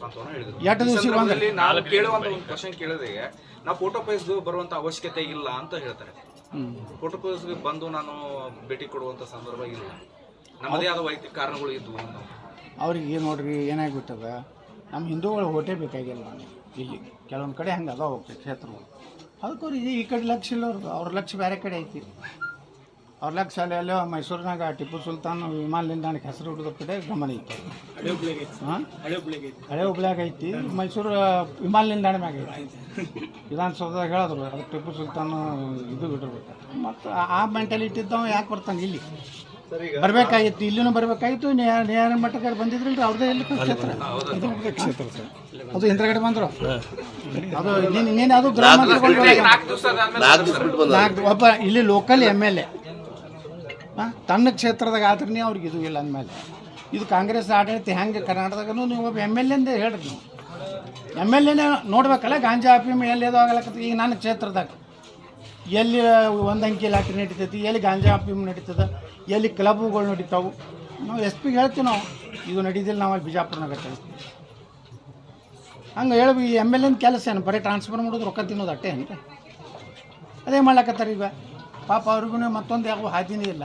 ಸಾಂತ್ವನ ಹೇಳಿದ್ರು. ಎಷ್ಟು ಈ ದಿವ್ಸಕ್ಕೆ ಸಂದರ್ಭದಲ್ಲಿ ನಾವು ಕೇಳುವಂತ ಒಂದು ಕ್ವಶನ್ ಕೇಳಿದ್ರೆ ನಾವು ಫೋಟೋ ಪೇಸ್ ಬರುವಂತ ಅವಶ್ಯಕತೆ ಇಲ್ಲ ಅಂತ ಹೇಳ್ತಾರೆ. ಫೋಟೋ ಪೇಸ್ ಬಂದು ನಾನು ಭೇಟಿ ಕೊಡುವಂತ ಸಂದರ್ಭ ಇಲ್ಲ. ನಮ್ಮದೇ ಆದ ವೈಯಕ್ತಿಕ ಕಾರಣಗಳು ಇದ್ವು ಅಂತ ಅವ್ರಿಗೆ ನೋಡ್ರಿ ಏನಾಗ್ಬಿಟ್ಟದ ನಮ್ಮ ಹಿಂದೂಗಳು ಓಟೇ ಬೇಕಾಗಿಲ್ಲ. ಇಲ್ಲಿ ಕೆಲವೊಂದು ಕಡೆ ಹಂಗೆ ಅದ ಹೋಗ್ತದೆ ಕ್ಷೇತ್ರಗಳು. ಅದಕ್ಕೆ ಅವ್ರಿಗೆ ಈ ಕಡೆ ಲಕ್ಷ ಇಲ್ಲ ಅವ್ರದ್ದು ಅವ್ರ ಲಕ್ಷ ಬೇರೆ ಕಡೆ ಐತಿ. ಅವ್ರ ಶಾಲೆಯಲ್ಲಿ ಮೈಸೂರಿನಾಗ ಟಿಪ್ಪು ಸುಲ್ತಾನ್ ವಿಮಾನ ನಿಲ್ದಾಣಕ್ಕೆ ಹೆಸರು ಹಿಡಿದ ಕಡೆ ಗಮನ ಐತಿ ಹಾಂ? ಹಳೆ ಹುಬ್ಳ್ಯಾಗ ಐತಿ. ಮೈಸೂರು ವಿಮಾನ ನಿಲ್ದಾಣ ಮ್ಯಾಗ ಐತಿ. ವಿಧಾನಸೌಧದಾಗ ಹೇಳಿದ್ರು ಅದು ಟಿಪ್ಪು ಸುಲ್ತಾನ್ ಇದು ಬಿಟ್ಟಿರ್ಬೇಕು ಮತ್ತು ಆ ಮೆಂಟಾಲಿಟಿ ಇದ್ದವ ಯಾಕೆ ಬರ್ತಾನೆ ಇಲ್ಲಿ? ಬರ್ಬೇಕಾಗಿತ್ತು ಇಲ್ಲಿನೂ ಬರಬೇಕಾಗಿತ್ತು ನೇರ ಮಟ್ಟಕ್ಕೆ ಬಂದಿದ್ರಲ್ರಿ ಅವ್ರದ್ದೇ ಇಲ್ಲಿ ಕ್ಷೇತ್ರ ಅದು ಕ್ಷೇತ್ರ ಸರ್. ಅದು ಹಿಂದ್ರಗಡೆ ಬಂದ್ರು. ಅದು ನೀನು ಅದು ಗ್ರಾಮ ನಾಲ್ಕು ದಿವಸ ಆದ್ಮೇಲೆ ನಾಲ್ಕು ಒಬ್ಬ ಇಲ್ಲಿ ಲೋಕಲ್ ಎಂ ಎಲ್ ಎ ತನ್ನ ಕ್ಷೇತ್ರದಾಗ ಆದ್ರೆ ಅವ್ರಿಗೆ ಇದು ಇಲ್ಲ ಅಂದಮೇಲೆ. ಇದು ಕಾಂಗ್ರೆಸ್ ಆಡಳಿತ ಹೆಂಗೆ ಕರ್ನಾಟಕದಾಗೂ ನೀವು ಒಬ್ಬ ಎಂ ಎಲ್ ಎಂದೇ ಹೇಳ್ರಿ ನೀವು. ಎಂ ಎಲ್ ಎನೇ ನೋಡ್ಬೇಕಲ್ಲ, ಗಾಂಜಾ ಅಫೀಮ್ ಎಲ್ಲಿ ಅದು ಆಗಲಕತ್ತ ಈಗ ನನ್ನ ಕ್ಷೇತ್ರದಾಗ ಎಲ್ಲಿ ಒಂದು ಅಂಕಿ ಲಾಟ್ರಿ ನಡೀತೈತಿ, ಎಲ್ಲಿ ಗಾಂಜಾ ಅಫೀಮ್ ನಡೀತದೆ, ಎಲ್ಲಿ ಕ್ಲಬ್ಗಳು ನಡೀತಾವೆ. ನಾವು ಎಸ್ ಪಿಗೆ ಹೇಳ್ತೀವಿ ನಾವು. ಇದು ನಡೀದಿಲ್ಲ, ನಾವು ಅಲ್ಲಿ ಬಿಜಾಪುರನಾಗ ಕಳಿಸ್ತೀವಿ. ಹಂಗೆ ಹೇಳಿ, ಈ ಎಂ ಎಲ್ ಎನ್ ಕೆಲಸ ಏನು? ಬರೀ ಟ್ರಾನ್ಸ್ಫರ್ ಮಾಡೋದು, ರೊಕ್ಕ ತಿನ್ನೋದು ಅಟ್ಟೆ ಅಂತ ಅದೇ ಮಾಡ್ಲಕತ್ತಾರ ಈಗ. ಪಾಪ ಅವ್ರಿಗೂ ಮತ್ತೊಂದು ಯಾವ ಹಾದಿನೇ ಇಲ್ಲ.